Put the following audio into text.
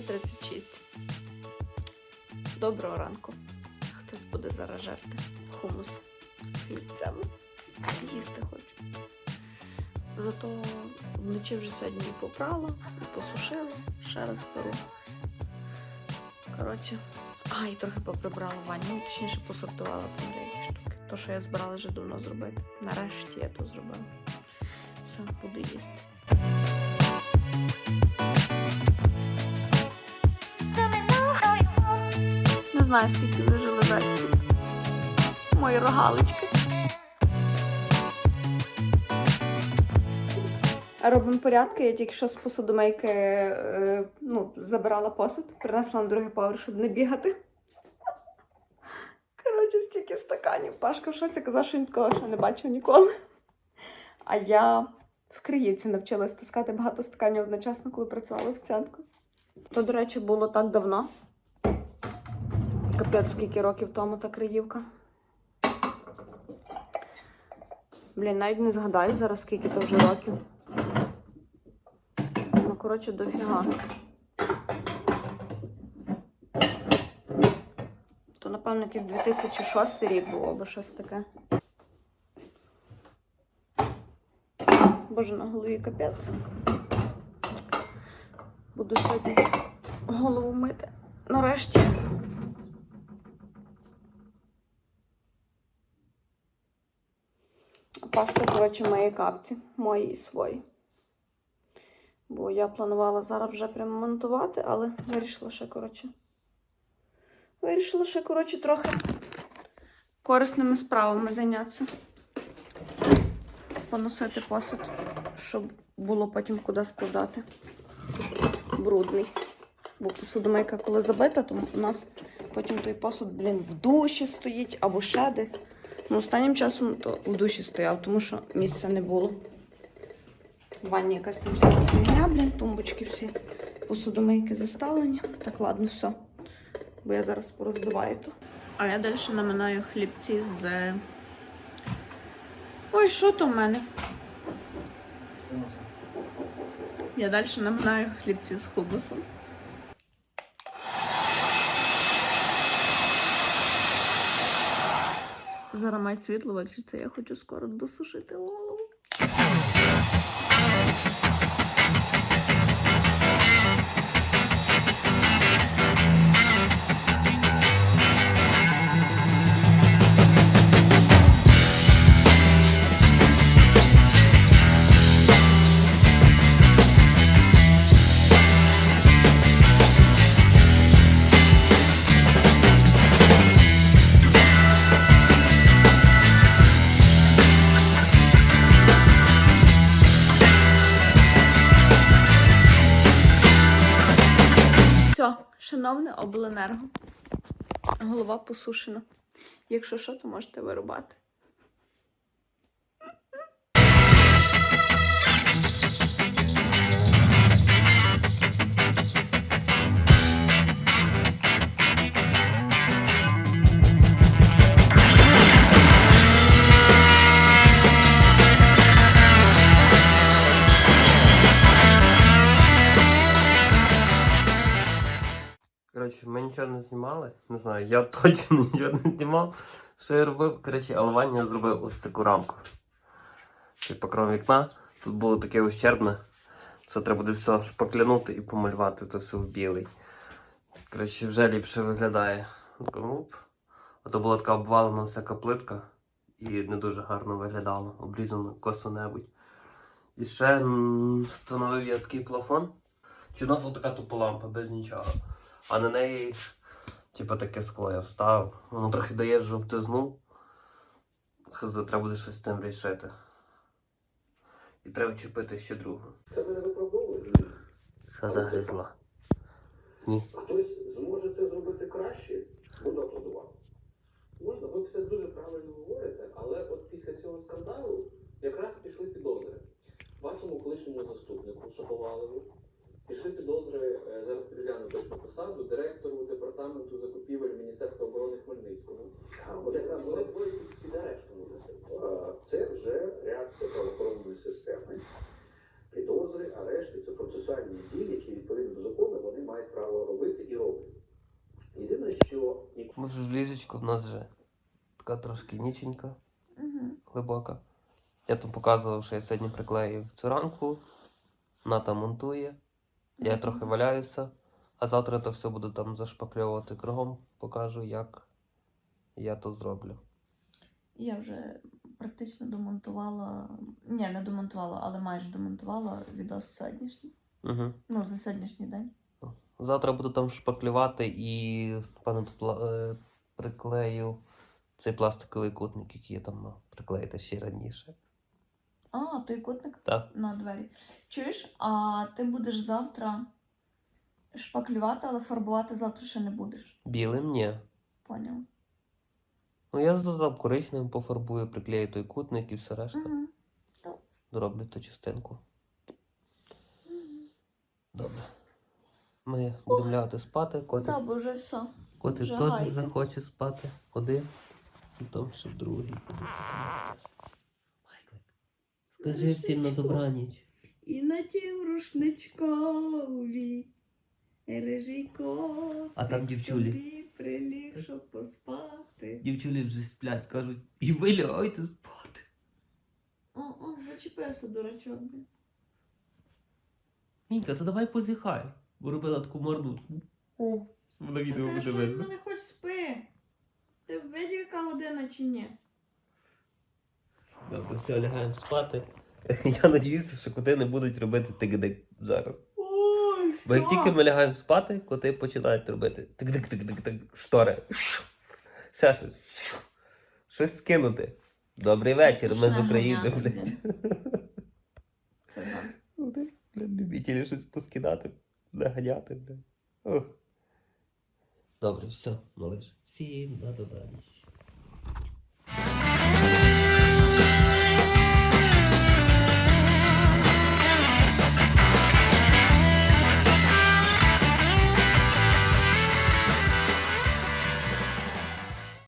10.36. Доброго ранку. Хтось буде зараз жерти хумус з хлібцем. Їсти хочу. Зато вночі вже сьогодні і попрала, і посушила, ще раз перу. Коротше, а, і трохи поприбрала ванну, ну, точніше посортувала там деякі штуки. То, що я збирала вже давно зробити. Нарешті я то зробила. Все, буду їсти. Знаю, скільки вже лежать тут. Мої рогалички. Робимо порядки. Я тільки що з посудомийки е, ну, забирала посуд, принесла на другий поверх, щоб не бігати. Коротше, стільки стаканів. Пашка в шоці казав, що він такого ще не бачив ніколи. А я в Криївці навчилась таскати багато стаканів одночасно, коли працювала офіціанткою. То, до речі, було так давно. Капець, скільки років тому та Криївка. Блін, навіть не згадаю зараз, скільки то вже років. Ну, коротше, дофіга. То, напевно, якийсь 2006 рік було або щось таке. Боже, на голові капець. Буду сьогодні голову мити. Нарешті. Пашка, коротше, мої капці, мої і свої. Бо я планувала зараз вже прямо монтувати, але вирішила ще, коротше. Вирішила ще, коротше, трохи корисними справами зайнятися. Поносити посуд, щоб було потім куди складати. Брудний. Бо посудомийка, коли забита, то у нас потім той посуд, блін, в душі стоїть або ще десь. Ну, останнім часом то в душі стояв, тому що місця не було. В ванні якась там вся фігня, блін, тумбочки всі посудомийки заставлені. Так, ладно, все. Бо я зараз порозбиваю то. А я далі наминаю хлібці з. Ой, що то в мене? Я далі наминаю хлібці з хубусом. Зараз має світло виключиться, я хочу скоро досушити голову. Шановне обленерго. Голова посушена. Якщо що, то можете вирубати. Знімали. Не знаю, я точно нічого не знімав. Що я робив? Коротше, але Ваня зробив ось таку рамку. Під покров вікна. Тут було таке ущербне. Що треба буде все шпаклянути і помалювати це все в білий. Коротше, вже ліпше виглядає. А то була така обвалена всяка плитка. І не дуже гарно виглядало, обрізано косо-небудь. І ще встановив я такий плафон. Чи у нас отака тупа лампа без нічого. А на неї, типу, таке скло я вставив. Воно трохи дає жовтизну. Хз, треба буде щось з тим рішити. І треба чіпити ще другу. Це ви не виправдовуєте? Що загрізла? Ні. Хтось зможе це зробити краще, буду аплодувати. Можна, ви все дуже правильно говорите, але от після цього скандалу якраз пішли підозри. Вашому колишньому заступнику Шаповалову пішли підозри, е, зараз посаду, директору департаменту закупівель Міністерства оборони Хмельницького. От якраз вони двоє під- арештом вже. А, Це вже реакція правоохоронної системи. Підозри, арешти це процесуальні дії, які відповідно до закону вони мають право робити що Ми вже в ліжечку, в нас вже така трошки ніченька, Угу. глибока. Я там показував, що я сьогодні приклеїв цю рамку, вона там монтує. Я трохи валяюся, а завтра то все буду там зашпакльовувати кругом, покажу, як я то зроблю. Я вже практично домонтувала. Ні, не домонтувала, але майже домонтувала відос сьогоднішній. Угу. Ну, за сьогоднішній день. Завтра буду там шпаклювати і пла- е, приклею цей пластиковий кутник, який я там приклеїти ще раніше. А, той кутник Так. на двері. Чуєш, а ти будеш завтра шпаклювати, але фарбувати завтра ще не будеш. Білим ні. Поняв? Ну я зато там коричневим пофарбую, приклею той кутник і все решта. Угу. Дороблю ту частинку. Добре. Ми будемо лягати спати. Котик, Так, бо вже все. котик вже теж гайки. захоче спати. Один. І там ще другий. Куди Майклик. Скажи всім на добраніч. І на тім рушничкові. Режийко. А там дівчулі. Собі приліг, щоб поспати. Дівчулі вже сплять, кажуть, і ви лягайте спати. О, о, зачепився, дурачок, блін. Мінька, то давай позіхай, бо робила таку мордутку. О, на відео Та буде що в видно. мене хоч спи? Ти видів, яка година чи ні? Добре, все, лягаємо спати. Я надіюся, що коти не будуть робити тик-дик зараз. Бо як тільки ми лягаємо спати, коти починають робити тик-тик-тик-тик-тик, штори. Ще щось. Щось скинути. Добрий вечір, ми з України, блядь. Блядь, любителі щось поскидати, заганяти, блядь. Добре, все, малиш. Всім на добраніч.